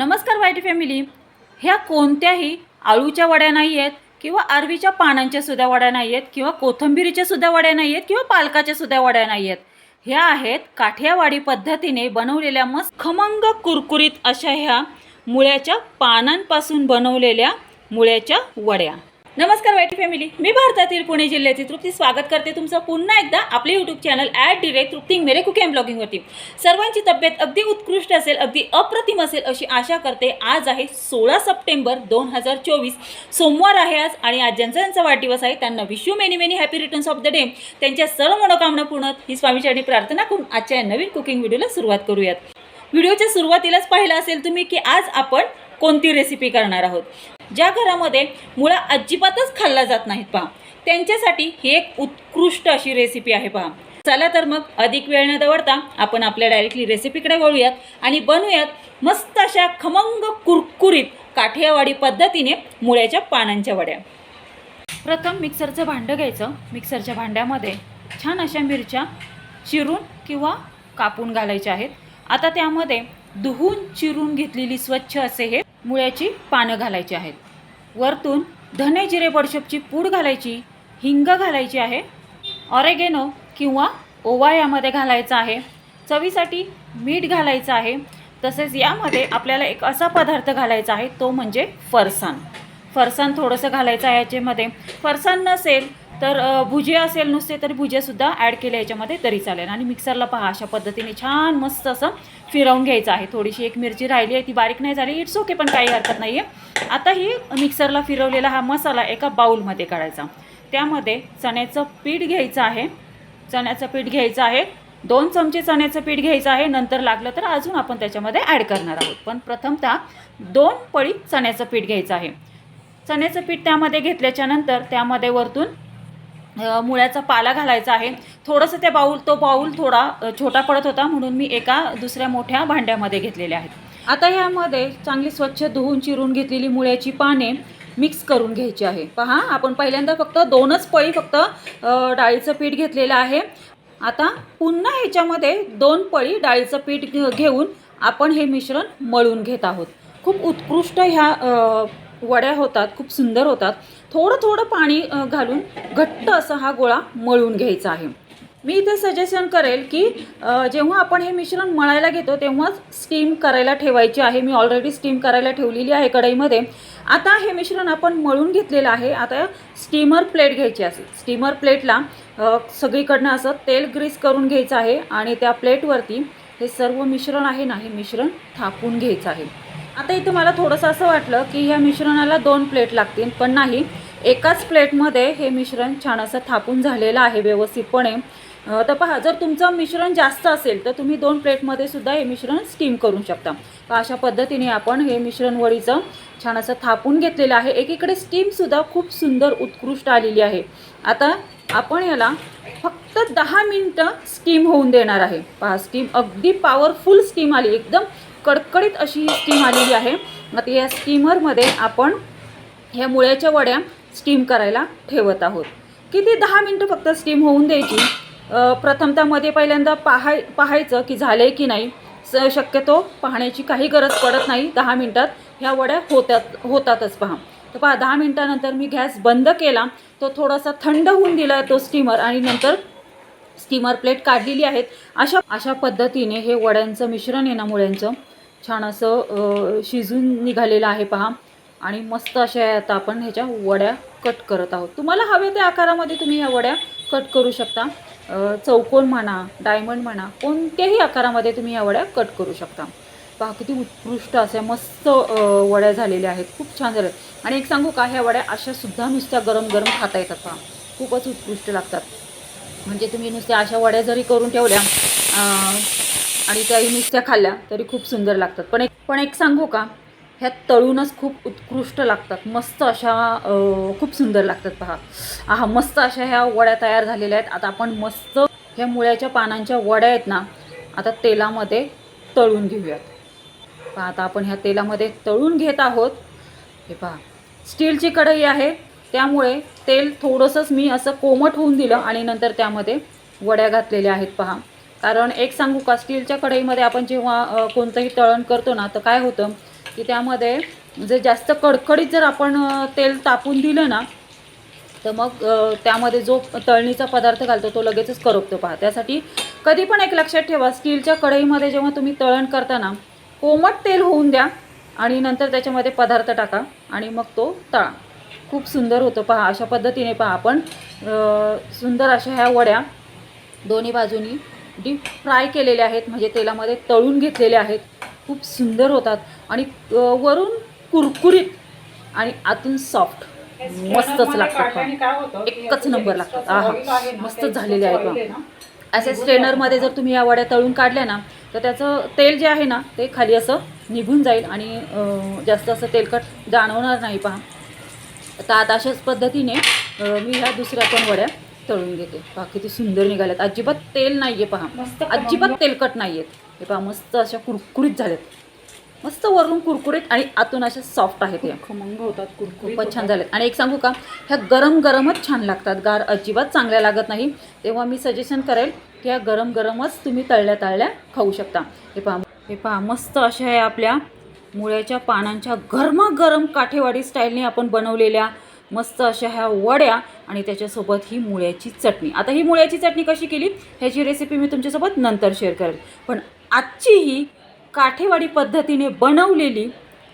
नमस्कार वाईट फॅमिली. ह्या कोणत्याही आळूच्या वड्या नाही आहेत किंवा अरवीच्या पानांच्या सुद्धा वड्या नाही आहेत किंवा कोथंबिरीच्या सुद्धा वड्या नाही आहेत किंवा पालकाच्या सुद्धा वड्या नाही आहेत. ह्या आहेत काठियावाडी पद्धतीने बनवलेल्या मस्त खमंग कुरकुरीत अशा ह्या मुळ्याच्या पानांपासून बनवलेल्या मुळ्याच्या वड्या. नमस्कार वाईट फॅमिली. मी भारतातील पुणे जिल्ह्याची तृप्ती स्वागत करते तुमचं पुन्हा एकदा आपले YouTube channel at direct Trupti मेरे कुकिंग अँड ब्लॉगिंगवरती सर्वांची तब्येत अगदी उत्कृष्ट असेल अगदी अप्रतिम असेल अशी आशा करते. आज आहे सोळा सप्टेंबर दोन हजार चोवीस. सोमवार आहे आज आणि आज ज्यांचा ज्यांचा वाढदिवस आहे त्यांना विश्व many many happy returns of the day त्यांच्या सर्व मनोकामना पूर्ण ही स्वामीचरणी प्रार्थना करून आजच्या या नवीन कुकिंग व्हिडिओला सुरुवात करूयात. व्हिडिओच्या सुरुवातीलाच पाहिलं असेल तुम्ही की आज आपण कोणती रेसिपी करणार आहोत? ज्या घरामध्ये मुळा अजिबातच खाल्ला जात नाहीत पहा. त्यांच्यासाठी ही एक उत्कृष्ट अशी रेसिपी आहे पहा. चला तर मग अधिक वेळ न दवडता आपण आपल्या डायरेक्टली रेसिपीकडे वळूयात आणि बनवूयात मस्त अशा खमंग कुरकुरीत काठियावाडी पद्धतीने मुळ्याच्या पानांच्या वड्या. प्रथम मिक्सरचं भांडं घ्यायचं. मिक्सरच्या भांड्यामध्ये छान अशा मिरच्या चिरून किंवा कापून घालायच्या आहेत. आता त्यामध्ये धुवून चिरून घेतलेली स्वच्छ असे हे मुळ्याची पानं घालायची आहेत. वरतून धने जिरे बडशपची पूड घालायची हिंग घालायची आहे ऑरेगेनो किंवा ओवा यामध्ये घालायचा आहे चवीसाठी मीठ घालायचं आहे तसेच यामध्ये आपल्याला एक असा पदार्थ घालायचा आहे तो म्हणजे फरसाण फरसाण थोडंसं घालायचं आहे याच्यामध्ये. फरसाण नसेल तर भुजे असेल नुसते तरी भुजेसुद्धा ॲड केले याच्यामध्ये तरी चालेल. आणि मिक्सरला पहा अशा पद्धतीने छान मस्त असं फिरवून घ्यायचं आहे. थोडीशी एक मिरची राहिली आहे ती बारीक नाही झाली. इट्स ओके पण काही हरकत नाही आहे आता ही मिक्सरला फिरवलेला हा मसाला एका बाऊलमध्ये काढायचा. त्यामध्ये चण्याचं पीठ घ्यायचं आहे. चण्याचं पीठ घ्यायचं आहे. दोन चमचे चण्याचं पीठ घ्यायचं आहे. नंतर लागलं तर अजून आपण त्याच्यामध्ये ॲड करणार आहोत. पण प्रथमतः दोन पळी चण्याचं पीठ घ्यायचं आहे. चण्याचं पीठ त्यामध्ये घेतल्याच्यानंतर त्यामध्ये वरतून मुळ्याचा पाला घालायचा आहे. थोडंसं त्या बाऊल तो बाऊल थोडा छोटा पडत होता म्हणून मी एका दुसऱ्या मोठ्या भांड्यामध्ये घेतलेले आहेत. आता ह्यामध्ये चांगली स्वच्छ धुवून चिरून घेतलेली मुळ्याची पाने मिक्स करून घ्यायची आहे. पहा आपण पहिल्यांदा फक्त दोनच पळी फक्त डाळीचं पीठ घेतलेलं आहे. आता पुन्हा ह्याच्यामध्ये दोन पळी डाळीचं पीठ घे- घेऊन आपण हे मिश्रण मळून घेत आहोत. खूप उत्कृष्ट ह्या वड्या होतात खूप सुंदर होतात. थोडं थोडं पाणी घालून घट्ट असा हा गोळा मळून घ्यायचा आहे. मी इथे सजेशन करेल की जेव्हा आपण हे मिश्रण मळायला घेतो तेव्हाच स्टीम करायला ठेवायची आहे. मी ऑलरेडी स्टीम करायला ठेवलेली आहे कढईमध्ये. आता हे मिश्रण आपण मळून घेतलेलं आहे. आता स्टीमर प्लेट घ्यायची असेल. स्टीमर प्लेटला सगळीकडनं असं तेल ग्रीस करून घ्यायचं आहे आणि त्या प्लेटवरती हे सर्व मिश्रण आहे ना हे मिश्रण थापून घ्यायचं आहे. आता इथं मला थोडंसं असं वाटलं की ह्या मिश्रणाला दोन प्लेट लागतील पण नाही. एकाच प्लेटमध्ये हे मिश्रण छान असं थापून झालेलं आहे व्यवस्थितपणे. तर पहा जर तुमचं मिश्रण जास्त असेल तर तुम्ही दोन प्लेटमध्ये सुद्धा हे मिश्रण स्टीम करू शकता. तर अशा पद्धतीने आपण हे मिश्रण वडीचं छान असं थापून घेतलेलं आहे. एकीकडे स्टीमसुद्धा खूप सुंदर उत्कृष्ट आलेली आहे. आता आपण याला फक्त दहा मिनटं स्टीम होऊन देणार आहे. पहा स्टीम अगदी पॉवरफुल स्टीम आली. एकदम कडकडीत अशी ही स्टीम आलेली आहे. आता या स्टीमरमध्ये आपण ह्या मुळ्याच्या वड्या स्टीम करायला ठेवत आहोत. किती दहा मिनटं फक्त स्टीम होऊन द्यायची? अ, मध्ये पहिल्यांदा पाहाय पाहायचं की झालं आहे की नाही. स शक्यतो पाहण्याची काही गरज पडत नाही. दहा मिनटात ह्या वड्या होतात होतातच पहा. तर पहा दहा मिनटानंतर मी गॅस बंद केला. तो थोडासा थंड होऊन दिला तो स्टीमर आणि नंतर स्टीमर प्लेट काढलेली आहेत. अशा अशा पद्धतीने हे वड्यांचं मिश्रण आहे ना मुळ्यांचं छान असं शिजून निघालेलं आहे पहा. आणि मस्त अशा आता आपण ह्याच्या वड्या कट करत आहोत. तुम्हाला हवे त्या आकारामध्ये तुम्ही ह्या वड्या कट करू शकता. चौकोन म्हणा डायमंड म्हणा कोणत्याही आकारामध्ये तुम्ही ह्या वड्या कट करू शकता. पहा किती उत्कृष्ट अशा मस्त वड्या झालेल्या आहेत. खूप छान झाल्या. आणि एक सांगू का ह्या वड्या अशा सुद्धा नुसत्या गरम गरम खाता येतात पहा. खूपच उत्कृष्ट लागतात. म्हणजे तुम्ही नुसत्या अशा वड्या जरी करून ठेवल्या आणि त्याही नुसत्या खाल्ल्या तरी खूप सुंदर लागतात. पण एक पण एक सांगू का ह्या तळूनच खूप उत्कृष्ट लागतात. मस्त अशा खूप सुंदर लागतात पहा. आहा मस्त अशा ह्या वड्या तयार झालेल्या आहेत. आता आपण मस्त ह्या मुळ्याच्या पानांच्या वड्या आहेत ना आता तेलामध्ये तळून घेऊयात. पहा आता आपण ह्या तेलामध्ये तळून घेत आहोत. हे पहा स्टीलची कढई आहे त्यामुळे तेल थोडंसंच मी असं कोमट होऊन दिलं आणि नंतर त्यामध्ये वड्या घातलेल्या आहेत पहा. कारण एक सांगू का स्टीलच्या कढईमध्ये आपण जेव्हा कोणतंही तळण करतो ना तर काय होतं की त्यामध्ये जे जास्त कडकडीत जर आपण तेल तापून दिलं ना तर मग त्यामध्ये जो तळणीचा पदार्थ घालतो तो लगेचच करपतो पहा. त्यासाठी कधी पण एक लक्षात ठेवा स्टीलच्या कढईमध्ये जेव्हा तुम्ही तळण करताना कोमट तेल होऊन द्या आणि नंतर त्याच्यामध्ये पदार्थ टाका आणि मग तो तळा. खूप सुंदर होतं पहा अशा पद्धतीने पहा आपण. सुंदर अशा ह्या वड्या दोन्ही बाजूनी डीप फ्राय केलेल्या आहेत म्हणजे तेलामध्ये तळून घेतलेल्या आहेत. खूप सुंदर होतात आणि वरून कुरकुरीत आणि आतून सॉफ्ट मस्तच लागतात. एकच नंबर लागतात. आहा मस्तच झालेले आहेत पहा. असे स्ट्रेनरमध्ये जर तुम्ही या वड्या तळून काढल्या ना तर त्याचं तेल जे आहे ना ते खाली असं निघून जाईल आणि जास्त असं तेलकट जाणवणार नाही पहा. तर आता अशाच पद्धतीने मी ह्या दुसऱ्या पण वड्या तळून घेते. पहा किती सुंदर निघाल्यात. अजिबात तेल नाही आहे पहा अजिबात तेलकट नाही आहेत हे पहा मस्त अशा कुरकुरीत झाल्यात. मस्त वरून कुरकुरीत आणि आतून अशा सॉफ्ट आहेत या. खमंग होतात कुरकुरीत खूपच छान झालेत. आणि एक सांगू का ह्या गरम गरमच छान लागतात. गार अजिबात चांगल्या लागत नाही. तेव्हा मी सजेशन करेल की ह्या गरम गरमच तुम्ही तळल्या तळल्या खाऊ शकता. हे पहा. हे पहा मस्त अशा आहे आपल्या मुळ्याच्या पानांच्या गरमागरम काठेवाडी स्टाईलने आपण बनवलेल्या मस्त अशा ह्या वड्या आणि त्याच्यासोबत ही मुळ्याची चटणी. आता ही मुळ्याची चटणी कशी केली ह्याची रेसिपी मी तुमच्यासोबत नंतर शेअर करेल. पण आजची ही काठेवाडी पद्धतीने बनवलेली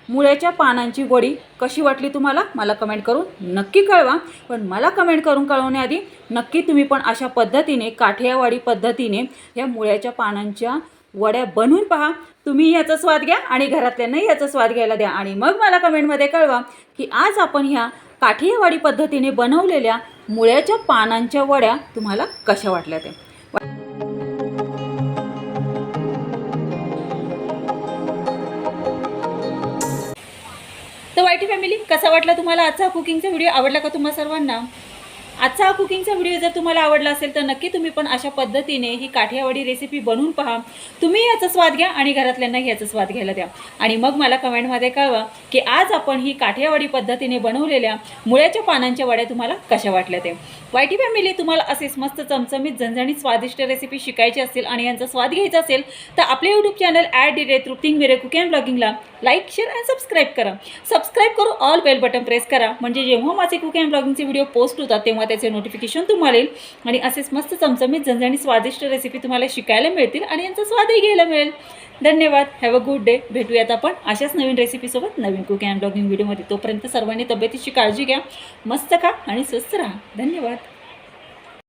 मुळ्याच्या पानांची वडी कशी वाटली तुम्हाला? मला कमेंट करून नक्की कळवा. पण मला कमेंट करून कळवण्याआधी नक्की तुम्ही पण अशा पद्धतीने काठियावाडी पद्धतीने या मुळ्याच्या पानांच्या वड्या बनवून पहा. तुम्ही याचा स्वाद घ्या आणि घरातल्यांनाही याचा स्वाद घ्यायला द्या. आणि मग मला कमेंटमध्ये कळवा की आज आपण ह्या काठियावाडी पद्धतीने बनवलेल्या मुळ्याच्या पानांच्या वड्या तुम्हाला कशा वाटल्या त्या. मराठी फॅमिली कसा वाटला तुम्हाला आजचा कुकिंगचा व्हिडिओ आवडला का तुम्हा सर्वांना? आजचा हा कुकिंगचा व्हिडिओ जर तुम्हाला आवडला असेल तर नक्की तुम्ही पण अशा पद्धतीने ही काठियावाडी रेसिपी बनवून पहा. तुम्ही याचा स्वाद घ्या आणि घरातल्यांनाही याचा स्वाद घ्यायला द्या. आणि मग मला कमेंटमध्ये कळवा की आज आपण ही काठियावाडी पद्धतीने बनवलेल्या मुळ्याच्या पानांच्या वड्या तुम्हाला कशा वाटल्या ते. वाईटी फॅमिली तुम्हाला असेच मस्त चमचमीत झणझणीत स्वादिष्ट रेसिपी शिकायची असेल आणि यांचा स्वाद घ्यायचा असेल तर आपले यूट्यूब चॅनल ॲड डिरे तृप्तिंग मिरे कुक अँड ब्लॉगिंगला लाईक शेअर आणि सबस्क्राईब करा. सबस्क्राईब करू ऑल बेल बटन प्रेस करा. म्हणजे जेव्हा माझे कुकिंग अँड ब्लॉगिंगचे व्हिडिओ पोस्ट होतात तेव्हा त्याचे नोटिफिकेशन तुम्हाला येईल. आणि असेच मस्त चमचमीत झणझणी स्वादिष्ट रेसिपी तुम्हाला शिकायला मिळतील आणि यांचा स्वादही घ्यायला मिळेल. धन्यवाद. हॅव अ गुड डे भेटूयात आपण अशाच नवीन रेसिपीसोबत नवीन कुकिंग अँड ब्लॉगिंग व्हिडिओमध्ये तोपर्यंत सर्वांनी तब्येतीची काळजी घ्या. मस्त खा आणि स्वस्त राहा. धन्यवाद.